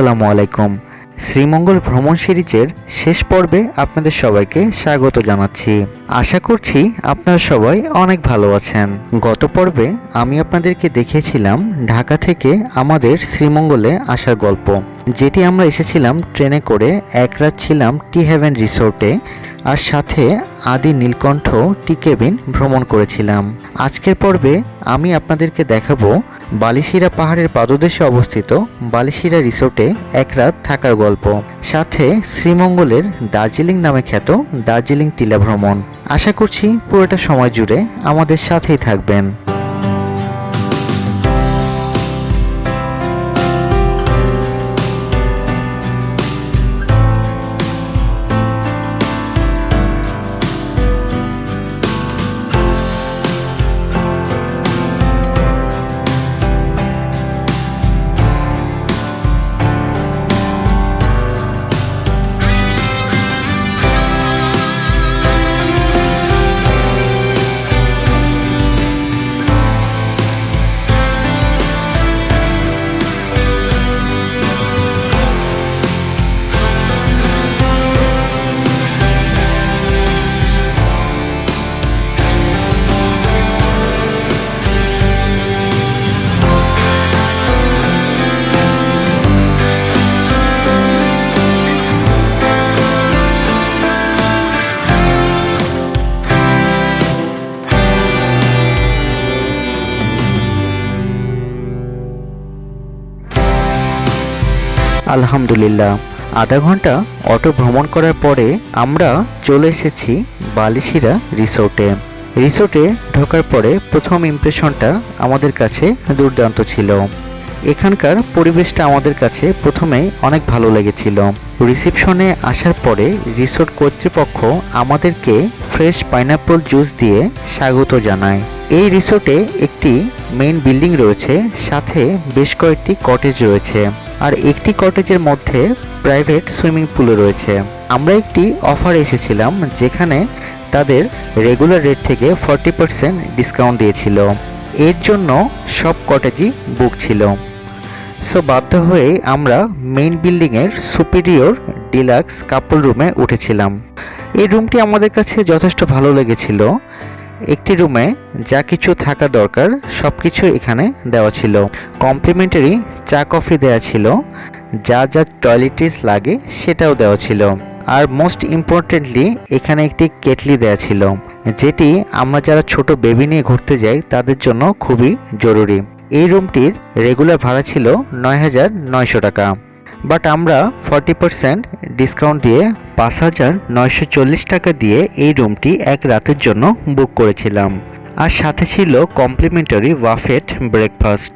আসসালামু আলাইকুম। শ্রীমঙ্গল ভ্রমণ সিরিজের শেষ পর্বে আপনাদের সবাইকে স্বাগত জানাচ্ছি। আশা করছি আপনারা সবাই অনেক ভালো আছেন। গত পর্বে আমি আপনাদেরকে দেখিয়েছিলাম ঢাকা থেকে আমাদের শ্রীমঙ্গলে আসার গল্প। যেটি আমরা এসেছিলাম ট্রেনে করে এক রাত ছিলাম টি হেভেন রিসোর্টে আর সাথে আদি নীলকণ্ঠ টি কেবিন ভ্রমণ করেছিলাম। আজকের পর্বে আমি আপনাদেরকে দেখাবো বালিশিরা পাহাড়ের পাদদেশে অবস্থিত বালিশিরা রিসোর্টে এক রাত থাকার গল্প। সাথে শ্রীমঙ্গলের দার্জিলিং নামে খ্যাত দার্জিলিং টিলা ভ্রমণ। আশা করছি পুরোটা সময় জুড়ে আমাদের সাথেই থাকবেন। আলহামদুলিল্লাহ। আধা ঘণ্টা অটো ভ্রমণ করার পরে আমরা চলে এসেছি বালিশিরা রিসোর্টে। রিসোর্টে ঢোকার পরে প্রথম ইমপ্রেশনটা আমাদের কাছে দুর্দান্ত ছিল। এখানকার পরিবেশটা আমাদের কাছে প্রথমেই অনেক ভালো লেগেছিল। রিসেপশনে আসার পরে রিসোর্ট কর্তৃপক্ষ আমাদেরকে ফ্রেশ পাইনাপল জুস দিয়ে স্বাগত জানায়। এই রিসোর্টে একটি মেইন বিল্ডিং রয়েছে, সাথে বেশ কয়েকটি কটেজ রয়েছে। আর একটি কটেজের মধ্যে প্রাইভেট সুইমিং পুলও রয়েছে। আমরা একটি অফার এসেছিলাম যেখানে তাদের রেগুলার রেট থেকে ফর্টি পার্সেন্ট ডিসকাউন্ট দিয়েছিল। এর জন্য সব কটেজই বুক ছিল। সো বাধ্য হয়ে আমরা মেইন বিল্ডিংয়ের সুপিরিয়র ডিলাক্স কাপল রুমে উঠেছিলাম। এই রুমটি আমাদের কাছে যথেষ্ট ভালো লেগেছিল। একটি রুমে যা কিছু থাকা দরকার সব কিছু এখানে দেওয়া ছিল। কমপ্লিমেন্টারি চা কফি দেওয়া ছিল, যা যা টয়লেটিস লাগে সেটাও দেওয়া ছিল। আর মোস্ট ইম্পর্টেন্টলি, এখানে একটি কেটলি দেওয়া ছিল, যেটি আমরা যারা ছোট বেবি নিয়ে ঘুরতে যাই, তাদের জন্য খুবই জরুরি। এই রুমটির রেগুলার ভাড়া ছিল নয় হাজার নয়শো টাকা। বাট আমরা ফর্টি পারসেন্ট ডিসকাউন্ট দিয়ে পাঁচ হাজার নয়শো চল্লিশ টাকা দিয়ে এই রুমটি এক রাতের জন্য বুক করেছিলাম। আর সাথে ছিল কমপ্লিমেন্টারি ওয়াফেট ব্রেকফাস্ট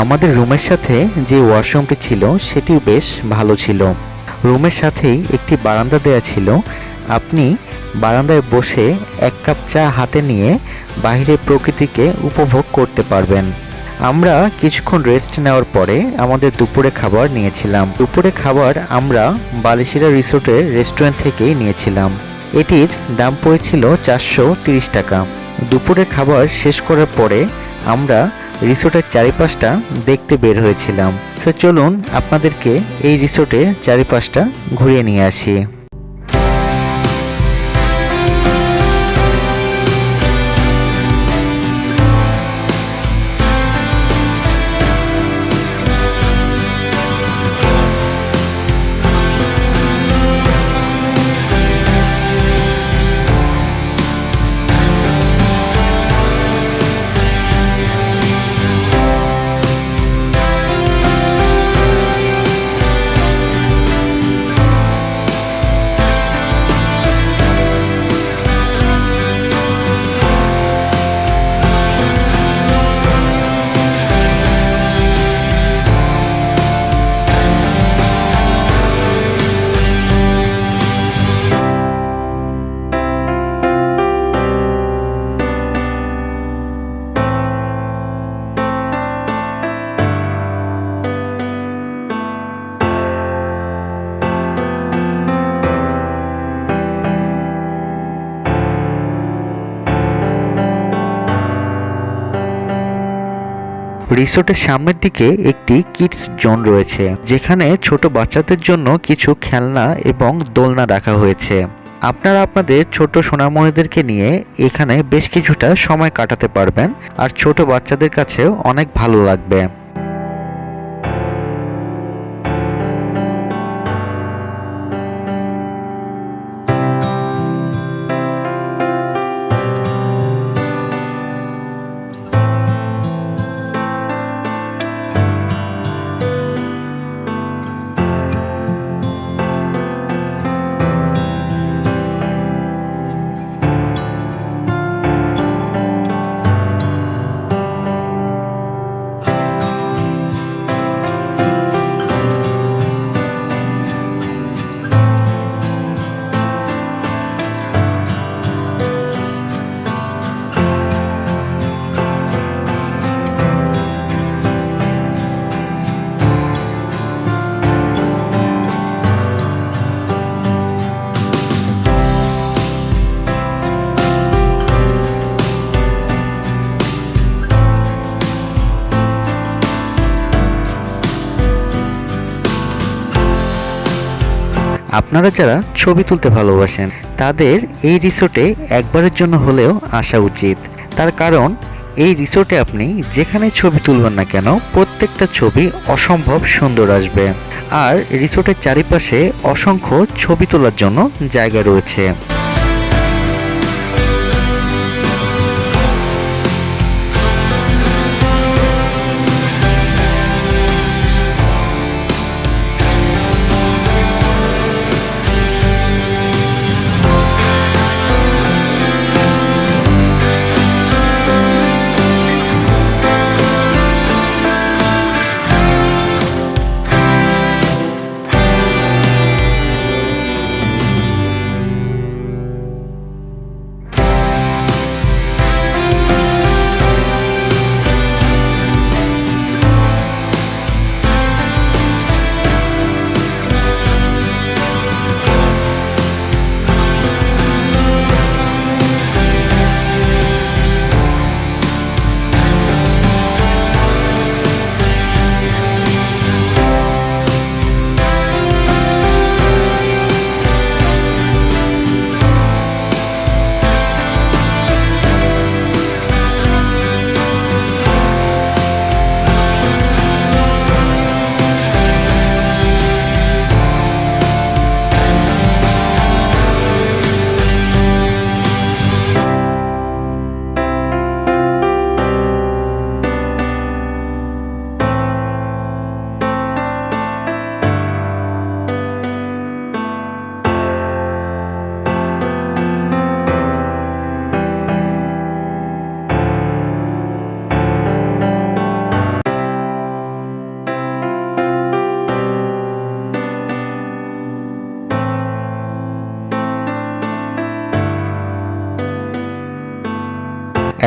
আমাদের রুমের সাথে যে ওয়াশরুমটি ছিল সেটি বেশ ভালো ছিল। রুমের সাথেই একটি বারান্দা দেয়া ছিল। আপনি বারান্দায় বসে এক কাপ চা হাতে নিয়ে বাইরে প্রকৃতিকে উপভোগ করতে পারবেন। আমরা কিছুক্ষণ রেস্ট নেওয়ার পরে আমাদের দুপুরে খাবার নিয়েছিলাম। দুপুরে খাবার আমরা বালিশিরা রিসোর্টের রেস্টুরেন্ট থেকেই নিয়েছিলাম। এটির দাম পড়েছিল চারশো টাকা। দুপুরে খাবার শেষ করার পরে আমরা রিসোর্টের চারিপাশটা দেখতে বের হয়েছিলাম। তো চলুন আপনাদেরকে এই রিসোর্টের চারিপাশটা ঘুরিয়ে নিয়ে আসি। রিসোর্টের সামনের দিকে একটি কিডস জোন রয়েছে, যেখানে ছোট বাচ্চাদের জন্য কিছু খেলনা এবং দোলনা রাখা হয়েছে। আপনারা আপনাদের ছোট সোনামণিদেরকে নিয়ে এখানে বেশ কিছুটা সময় কাটাতে পারবেন, আর ছোট বাচ্চাদের কাছেও অনেক ভালো লাগবে। আপনারা যারা ছবি তুলতে ভালোবাসেন, তাদের এই রিসোর্টে একবারের জন্য হলেও আসা উচিত। তার কারণ, এই রিসোর্টে আপনি যেখানে ছবি তুলবেন না কেন, প্রত্যেকটা ছবি অসম্ভব সুন্দর আসবে। আর রিসোর্টের চারিপাশে অসংখ্য ছবি তোলার জন্য জায়গা রয়েছে।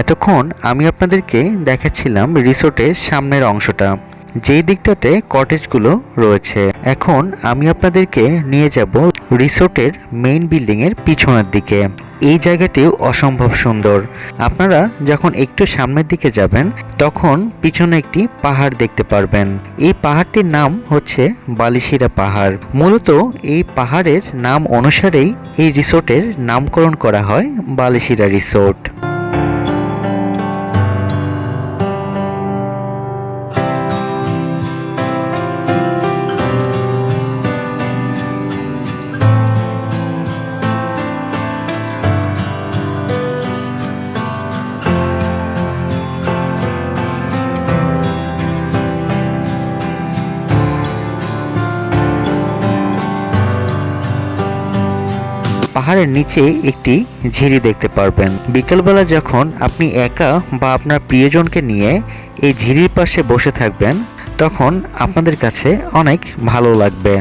এতক্ষণ আমি আপনাদেরকে দেখাচ্ছিলাম রিসোর্টের সামনের অংশটা, যেই দিকটাতে কটেজগুলো রয়েছে। এখন আমি আপনাদেরকে নিয়ে যাব রিসোর্টের মেইন বিল্ডিং এর পিছনের দিকে। এই জায়গাটিও অসম্ভব সুন্দর। আপনারা যখন একটু সামনের দিকে যাবেন, তখন পিছনে একটি পাহাড় দেখতে পারবেন। এই পাহাড়টির নাম হচ্ছে বালিশিরা পাহাড়। মূলত এই পাহাড়ের নাম অনুসারেই এই রিসোর্টের নামকরণ করা হয় বালিশিরা রিসোর্ট। পাহাড়ের নিচে একটি ঝিরি দেখতে পারবেন। বিকেলবেলা যখন আপনি একা বা আপনার প্রিয়জনকে নিয়ে এই ঝিরির পাশে বসে থাকবেন, তখন আপনাদের কাছে অনেক ভালো লাগবে।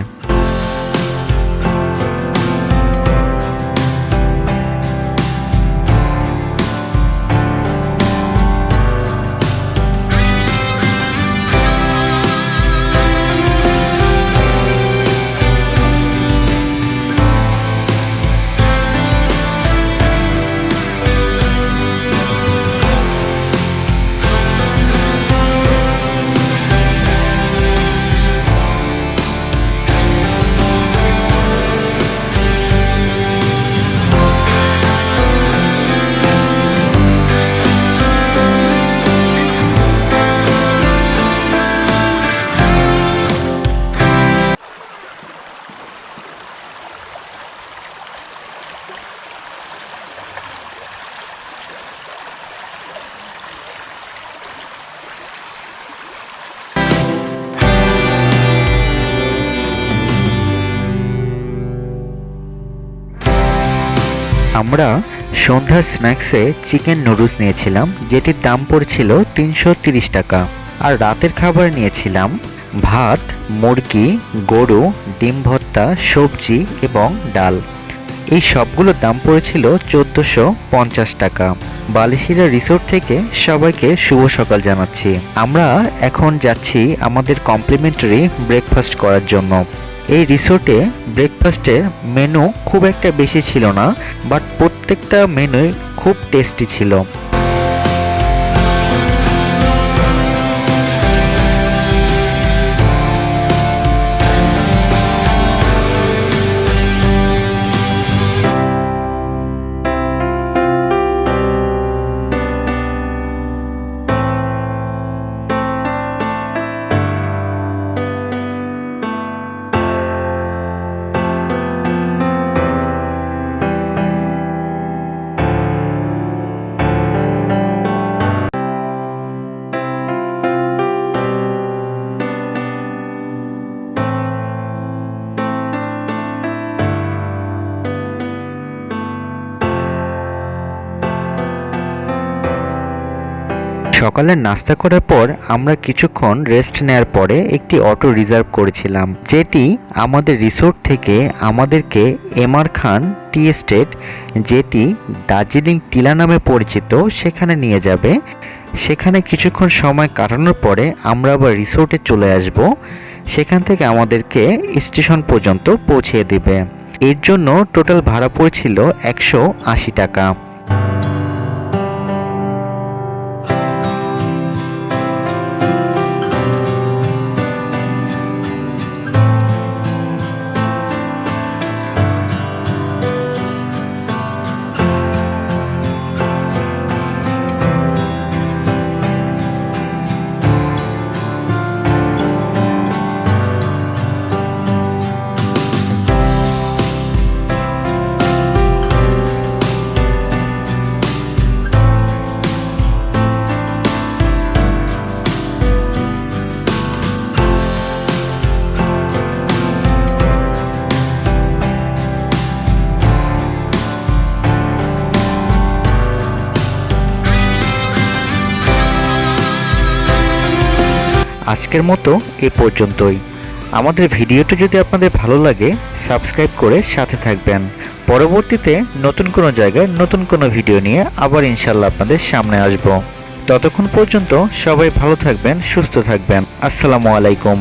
আমরা সন্ধ্যার স্ন্যাক্সে চিকেন নুডলস নিয়েছিলাম, যেটির দাম পড়ছিল তিনশো টাকা। আর রাতের খাবার নিয়েছিলাম ভাত, মুরগি, গরু, ডিম ভর্তা, সবজি এবং ডাল। এই সবগুলোর দাম পড়েছিল চোদ্দোশো পঞ্চাশ টাকা। বালিশিরা রিসোর্ট থেকে সবাইকে শুভ সকাল জানাচ্ছি। আমরা এখন যাচ্ছি আমাদের কমপ্লিমেন্টারি ব্রেকফাস্ট করার জন্য। এই রিসোর্টে ব্রেকফাস্টের মেনু খুব একটা বেশি ছিল না, বাট প্রত্যেকটা মেনুই খুব টেস্টি ছিল। সকালে নাস্তা করার পর আমরা কিছুক্ষণ রেস্ট নেওয়ার পরে একটি অটো রিজার্ভ করেছিলাম, যেটি আমাদের রিসোর্ট থেকে আমাদেরকে এমআর খান টি এস্টেট যেটি দার্জিলিং টিলা নামে পরিচিত, সেখানে নিয়ে যাবে। সেখানে কিছুক্ষণ সময় কাটানোর পরে আমরা আবার রিসোর্টে চলে আসব। সেখান থেকে আমাদেরকে স্টেশন পর্যন্ত পৌঁছে দেবে। এর জন্য টোটাল ভাড়া পড়েছিল একশো আশি টাকা। আজকের মতো এ পর্যন্তই। আমাদের ভিডিওটি যদি আপনাদের ভালো লাগে, সাবস্ক্রাইব করে সাথে থাকবেন। পরবর্তীতে নতুন কোনো জায়গায় নতুন কোনো ভিডিও নিয়ে আবার ইনশাল্লাহ আপনাদের সামনে আসব। ততক্ষণ পর্যন্ত সবাই ভালো থাকবেন, সুস্থ থাকবেন। আসসালামু আলাইকুম।